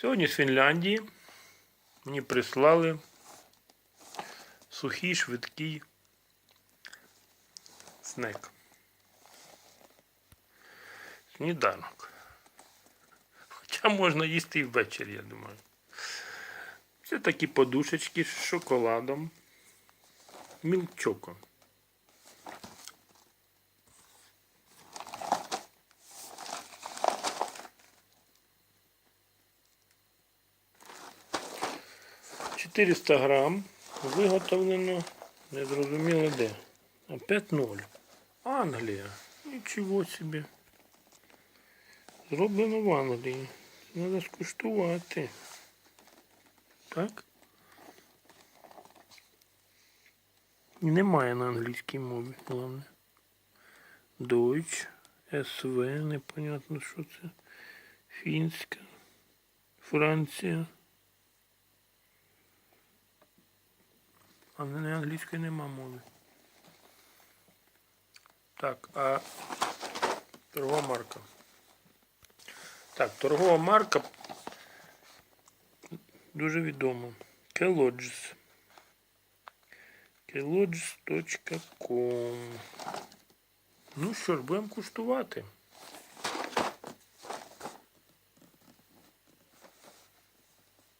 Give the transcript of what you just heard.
Сьогодні з Фінляндії мені прислали сухий швидкий снек. Сніданок. Хоча можна їсти і ввечері, я думаю. Це такі подушечки з шоколадом, мілчоком. 400 грам виготовлено, незрозуміло де. 5-0. Англія. Нічого собі. Зроблено в Англії. Треба скуштувати. Так? Немає на англійській мові, головне. Deutsch, СВ, непонятно що це. Фінська, Франція. А не англійської нема мови. Так, а торгова марка. Так, торгова марка дуже відома. Kellogg's. Kellogg's.com Ну що ж, будемо куштувати.